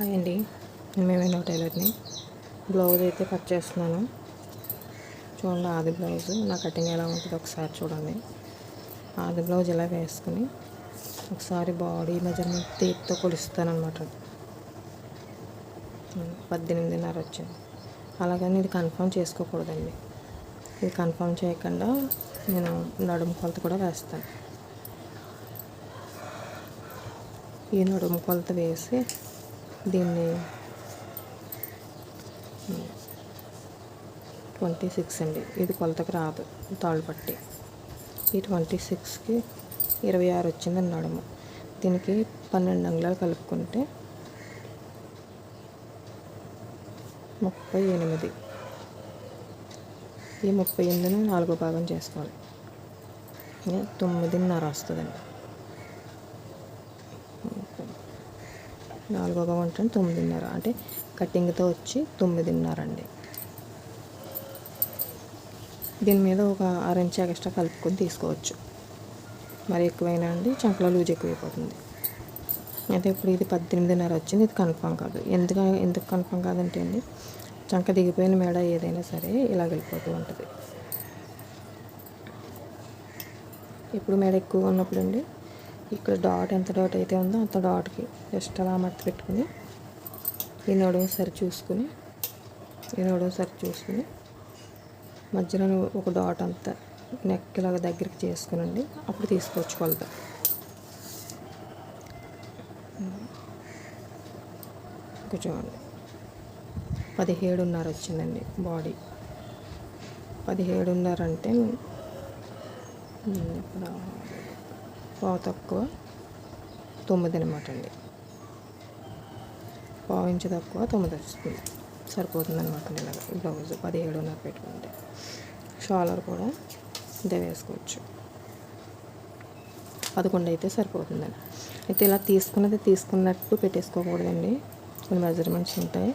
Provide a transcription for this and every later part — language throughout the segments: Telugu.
హాయ్ అండి. మేమేనో టైలర్ని. బ్లౌజ్ అయితే కట్ చేస్తున్నాను. చూడండి ఆది బ్లౌజ్. నా కటింగ్ ఎలా ఉంటుందో ఒకసారి చూడండి. ఆది బ్లౌజ్ ఇలా వేసుకుని ఒకసారి బాడీ మెజర్మెంట్ తీర్తో కొలుస్తానమాట పద్దెనిమిదిన్నర వచ్చింది. అలాగని ఇది కన్ఫర్మ్ చేసుకోకూడదండి. ఇది కన్ఫర్మ్ చేయకుండా నేను నడుము కొలత కూడా వేస్తాను. ఈ నడుము కొలత వేసి దీన్ని ట్వంటీ సిక్స్ అండి. ఇది కొలతకు రాదు. తాళ్ళు పట్టి. ఈ ట్వంటీ సిక్స్కి ఇరవై ఆరు వచ్చింది నడుము దీనికి పన్నెండు అంగుళాలు కలుపుకుంటే ముప్పై ఎనిమిది. ఈ ముప్పై ఎనిమిదిని నాలుగో భాగం చేసుకోవాలి. తొమ్మిదిన్నర వస్తుందండి. నాలుగవ భాగం అంటే తొమ్మిదిన్నర. అంటే కటింగ్తో వచ్చి తొమ్మిదిన్నర అండి దీని మీద ఒక అరెంచ్ ఎక్స్ట్రా కలుపుకొని తీసుకోవచ్చు. మరి ఎక్కువైనా అండి చంకలో లూజ్ ఎక్కువైపోతుంది. అయితే ఇప్పుడు ఇది పద్దెనిమిదిన్నర వచ్చింది ఇది కన్ఫామ్ కాదు. ఎందుకు ఎందుకు కన్ఫామ్ కాదంటే అండి చంక దిగిపోయిన మేడ ఏదైనా సరే ఇలా వెళ్ళిపోతూ ఉంటుంది. ఇప్పుడు మేడ ఎక్కువ ఉన్నప్పుడు అండి ఇక్కడ డాట్ ఎంత డాట్ అయితే ఉందో అంత డాట్కి జస్ట్ అలా మట్టి పెట్టుకుని ఈ నడుము సరి చూసుకుని ఈ నడుము సరి చూసుకుని మధ్యలో ఒక డాట్ అంతా నెక్ ఇలాగ దగ్గరికి చేసుకునండి అప్పుడు తీసుకోవచ్చు కొలత. కూర్చోండి పదిహేడున్నర వచ్చిందండి బాడీ పదిహేడున్నర అంటే ఇప్పుడు పావు తక్కువ తొమ్మిది అనమాట అండి. పావు ఇంచు తక్కువ తొమ్మిది వస్తుంది. సరిపోతుంది అనమాట ఇలాగ. బ్లౌజ్ పదిహేడున్నర పెట్టుకుంటే. షాలర్ కూడా ఇదే వేసుకోవచ్చు. పదకొండు అయితే సరిపోతుందండి. అయితే ఇలా తీసుకున్నది తీసుకున్నట్టు పెట్టేసుకోకూడదండి. కొన్ని మెజర్మెంట్స్ ఉంటాయి.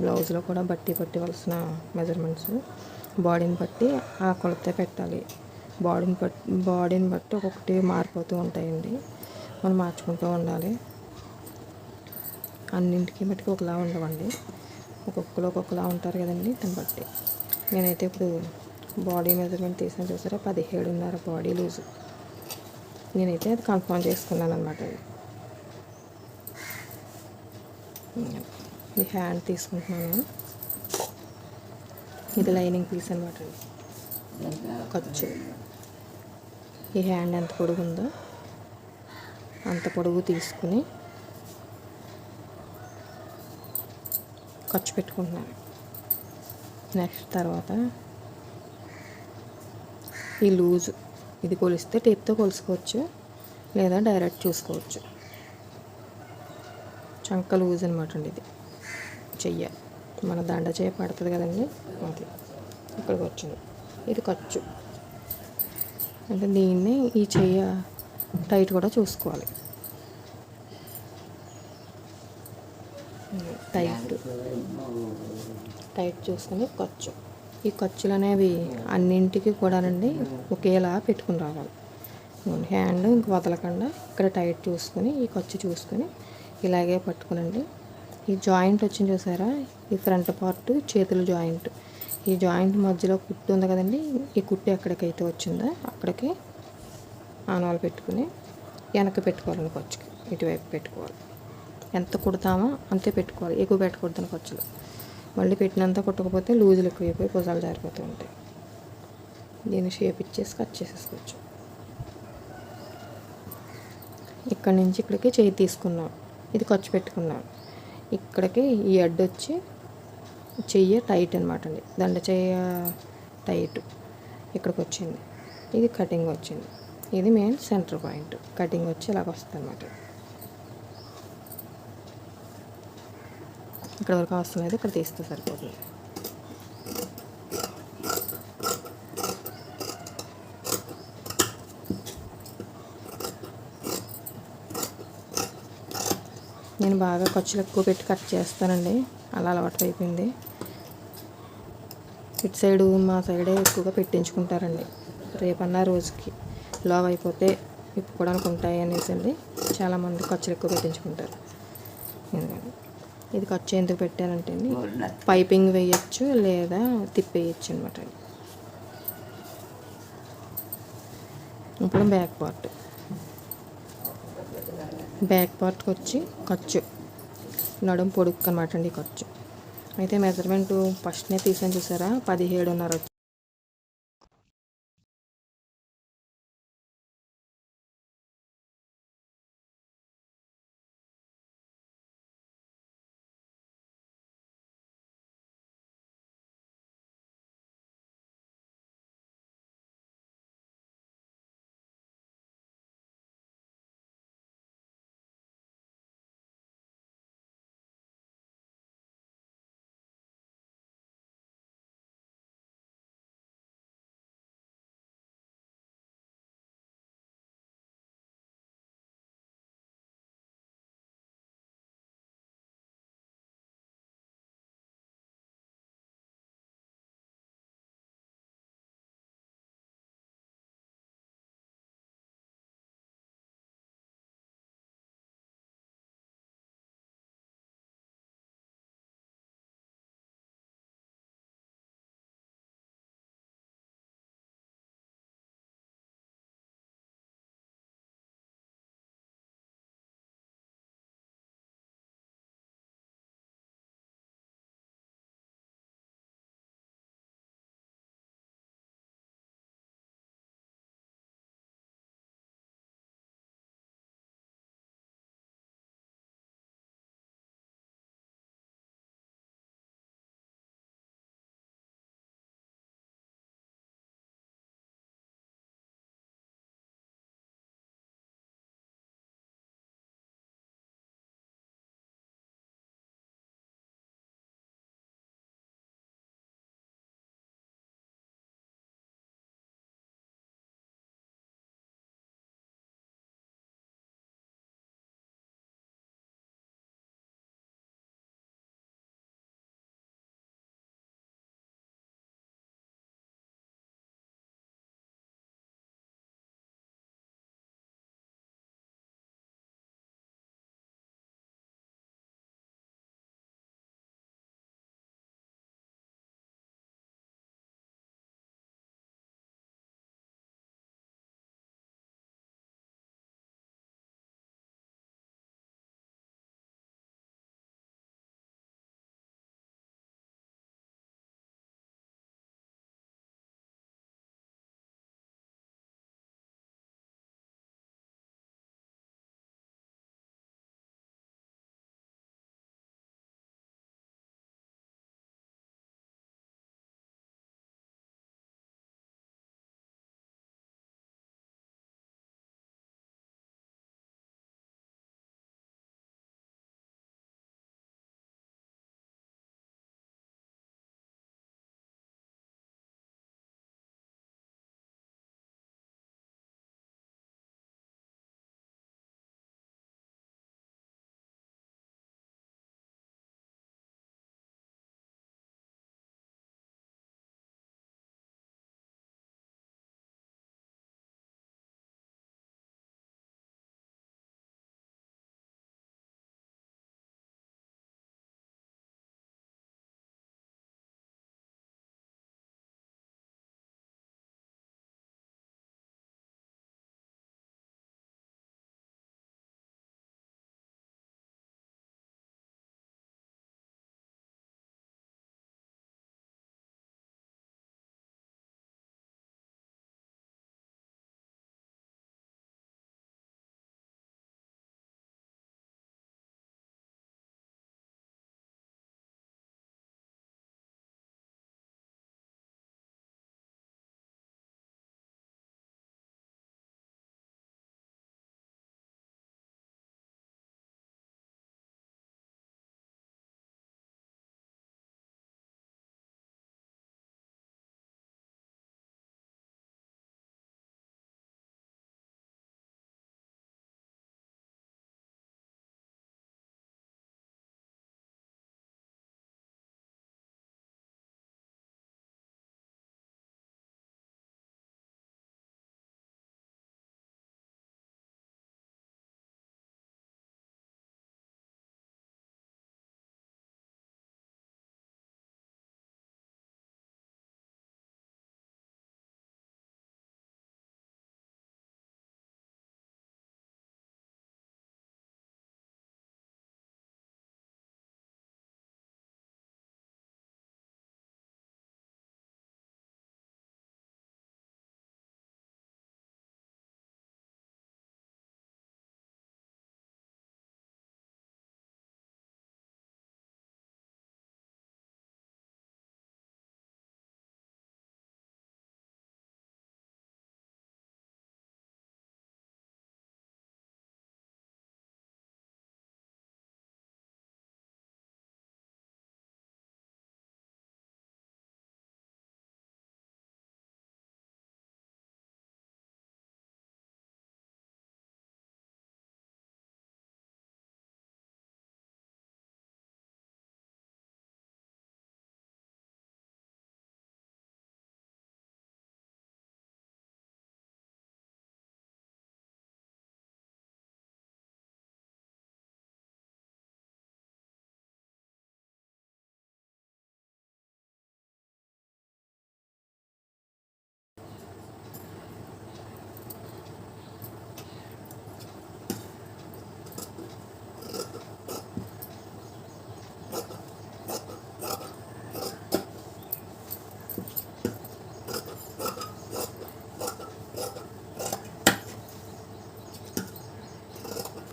బ్లౌజ్లో కూడా బట్టి పట్టివలసిన మెజర్మెంట్స్ బాడీని బట్టి ఆ కొలతే పెట్టాలి. బాడీని బట్టి బాడీని బట్టి ఒక్కొక్కటి మారిపోతూ ఉంటాయండి. మనం మార్చుకుంటూ ఉండాలి. అన్నింటికి బట్టి ఒకలా ఉండవండి. ఒక్కొక్కరు ఒక్కొక్కలా ఉంటారు కదండి దాన్ని బట్టి. నేనైతే ఇప్పుడు బాడీ మెజర్మెంట్ తీసిన చూసారా? పదిహేడున్నర బాడీ లూజ్. నేనైతే అది కన్ఫర్మ్ చేసుకున్నాను అనమాట ఇది హ్యాండ్ తీసుకుంటున్నాను. ఇది లైనింగ్ పీస్ అనమాట ఖర్చు. ఈ హ్యాండ్ ఎంత పొడుగు ఉందో అంత పొడుగు తీసుకుని ఖర్చు పెట్టుకుంటున్నాను. నెక్స్ట్ తర్వాత ఈ లూజ్. ఇది కొలిస్తే టేప్తో కొలుసుకోవచ్చు లేదా డైరెక్ట్ చూసుకోవచ్చు. చంక లూజ్ అనమాట అండి ఇది. చెయ్య. మన దండ చేయ పడుతుంది కదండి అది. ఇక్కడికి వచ్చింది. ఇది ఖర్చు. అంటే దీన్ని ఈ చెయ్య టైట్ కూడా చూసుకోవాలి. టైట్. టైట్ చూసుకుని ఖర్చు. ఈ ఖర్చులు అనేవి అన్నింటికి కూడానండి ఒకేలా పెట్టుకుని రావాలి. హ్యాండ్ ఇంక వదలకుండా ఇక్కడ టైట్ చూసుకొని ఈ ఖర్చు చూసుకొని ఇలాగే పట్టుకునండి. ఈ జాయింట్ వచ్చింది చూసారా? ఈ ఫ్రంట్ పార్ట్ చేతుల జాయింట్. ఈ జాయింట్ మధ్యలో కుట్టు ఉంది కదండి. ఈ కుట్టు ఎక్కడికైతే వచ్చిందో అక్కడికి ఆనవాలు పెట్టుకుని వెనక పెట్టుకోవాలని ఖర్చుకి. ఇటువైపు పెట్టుకోవాలి. ఎంత కుడతామో అంతే పెట్టుకోవాలి. ఎక్కువ పెట్టకూడదని ఖర్చులు. మళ్ళీ పెట్టినంత కుట్టకపోతే లూజులు ఎక్కువైపోయి భుజాలు జారిపోతూ ఉంటాయి. దీన్ని షేప్ ఇచ్చేసి కట్ చేసేసుకోవచ్చు. ఇక్కడ నుంచి ఇక్కడికి చేయి తీసుకున్నాం. ఇది ఖర్చు పెట్టుకున్నాం. ఇక్కడికి ఈ అడ్డు వచ్చి చెయ్యి టైట్ అనమాట అండి. దండ చెయ్య టైట్ ఇక్కడికి వచ్చింది. ఇది కటింగ్ వచ్చింది. ఇది మెయిన్ సెంటర్ పాయింట్ కటింగ్ వచ్చి ఇలాగ వస్తుంది అనమాట ఇక్కడ వరకు వస్తుంది ఇక్కడ తీస్తే సరిపోతుంది. నేను బాగా ఖర్చులు ఎక్కువ పెట్టి కట్ చేస్తానండి. అలా అలవాటు అయిపోయింది. ఇటు సైడు మా సైడే ఎక్కువగా పెట్టించుకుంటారండి. రేపన్నా రోజుకి లావ్ అయిపోతే ఇప్పుకోవడానికి ఉంటాయి అనేసి అండి. చాలామంది ఖర్చులు ఎక్కువ పెట్టించుకుంటారు. ఎందుకంటే ఇది ఖర్చు ఎందుకు పెట్టానంటే అండి పైపింగ్ వేయచ్చు లేదా తిప్పేయచ్చు అనమాట ఇప్పుడు బ్యాక్ పార్ట్. బ్యాక్ పార్ట్కి వచ్చి ఖర్చు. నడుము పొడుక్కు అనమాట అండి ఖర్చు. అయితే మెజర్మెంట్ ఫస్ట్నే తీసాను చూసారా? పదిహేడున్నర వచ్చి.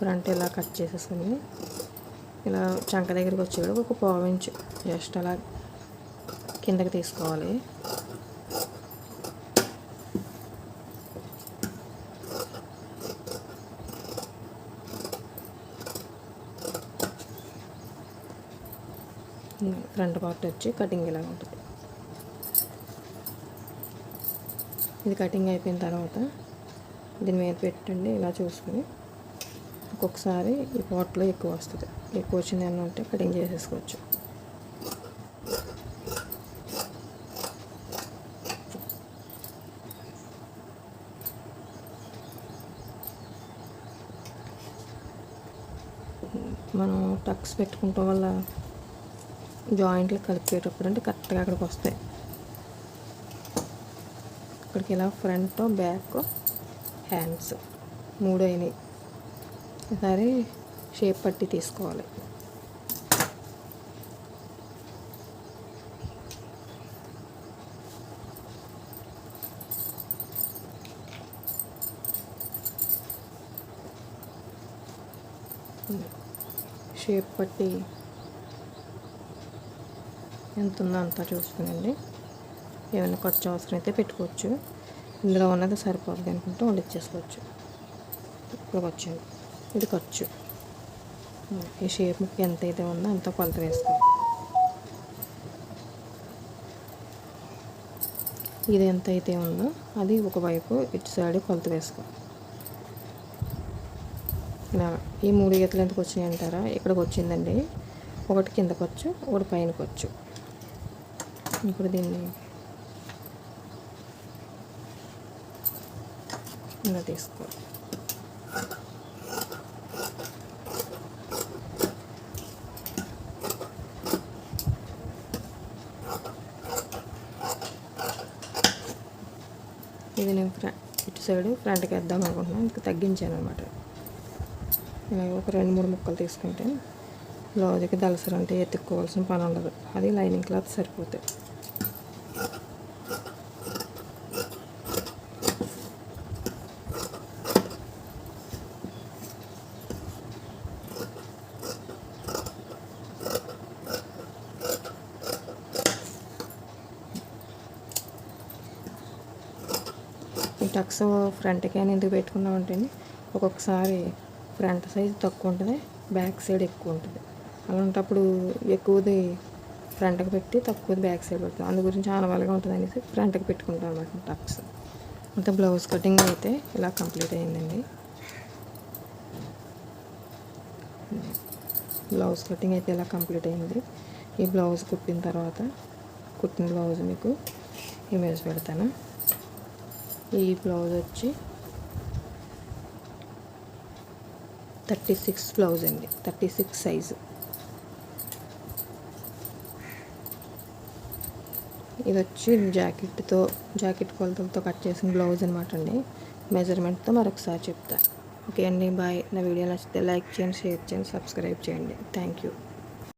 ఫ్రంట్ ఇలా కట్ చేసేసుకుని ఇలా చంక దగ్గరికి వచ్చేవాడు ఒక పావు ఇంచు. జస్ట్ అలా కిందకి తీసుకోవాలి. ఫ్రంట్ పార్ట్ వచ్చి కటింగ్ ఇలా ఉంటుంది. ఇది కటింగ్ అయిపోయిన తర్వాత దీని మీద పెట్టండి ఇలా చూసుకుని ఒక్కొక్కసారి ఈ పాట్లో ఎక్కువ వస్తుంది. ఎక్కువ వచ్చింది అని ఉంటే కటింగ్ చేసేసుకోవచ్చు. మనం టక్స్ పెట్టుకుంటాం వల్ల జాయింట్లు కలిపేటప్పుడు అంటే కరెక్ట్గా అక్కడికి వస్తాయి. ఇక్కడికి ఇలా ఫ్రంట్ బ్యాక్ హ్యాండ్స్ మూడు అయినాయి. ఒకసారి షేప్ పట్టి తీసుకోవాలి. షేప్ పట్టి ఎంత ఉందో అంతా చూసుకునండి. ఏమైనా ఖర్చు అవసరం అయితే పెట్టుకోవచ్చు. ఇందులో ఉన్నది సరిపోతుంది అనుకుంటే వండిచ్చేసుకోవచ్చు ఇప్పుడు వచ్చింది. ఇది ఖర్చు. ఈ షేప్ ఎంత అయితే ఉందో అంత కొలత వేసుకో ఇది ఎంత అయితే ఉందో అది ఒకవైపు ఇటు సైడ్ కొలత వేసుకో. ఇలా ఈ మూడు గీతలు ఎంతకు వచ్చినాయి అంటారా? ఇక్కడికి వచ్చిందండి. ఒకటి కిందకు వచ్చు ఒకటి పైన వచ్చు ఇప్పుడు దీన్ని ఇలా తీసుకోవాలి ఇది నేను ఫ్ర ఇటు సైడ్ ఫ్రంట్కి వేద్దాం అనుకుంటున్నాను. ఇంకా తగ్గించాను అనమాట ఇలాగ ఒక రెండు మూడు ముక్కలు తీసుకుంటే బ్లౌజ్కి దలసరంటే అంటే ఎత్తుక్కోవాల్సిన పని ఉండదు. అది లైనింగ్ క్లాత్ సరిపోతాయి ఈ టక్స్ ఫ్రంట్కి అని ఎందుకు పెట్టుకున్నాం అంటే ఒక్కొక్కసారి ఫ్రంట్ సైజ్ తక్కువ ఉంటుంది బ్యాక్ సైడ్ ఎక్కువ ఉంటుంది. అలాంటప్పుడు ఎక్కువది ఫ్రంట్కి పెట్టి తక్కువది బ్యాక్ సైడ్ పెడతాం. అందు గురించి ఆనవాళ్ళగా ఉంటుంది అనేసి ఫ్రంట్కి పెట్టుకుంటాం అనమాట టక్స్. అంత బ్లౌజ్ కటింగ్ అయితే ఇలా కంప్లీట్ అయిందండి. బ్లౌజ్ కటింగ్ అయితే ఇలా కంప్లీట్ అయింది. ఈ బ్లౌజ్ కుట్టిన తర్వాత కుట్టిన బ్లౌజ్ మీకు ఇమేజ్ పెడతాను. ఈ బ్లౌజ్ వచ్చి థర్టీ సిక్స్ బ్లౌజ్ అండి. Thirty six size. ఇది వచ్చి జాకెట్తో జాకెట్ కొలతలతో కట్ చేసిన బ్లౌజ్ అనమాట అండి. మెజర్మెంట్తో మరొకసారి చెప్తా. ఓకే అండి బాయ్. నా వీడియో నచ్చితే లైక్ చేయండి షేర్ చేయండి సబ్స్క్రైబ్ చేయండి. Thank you.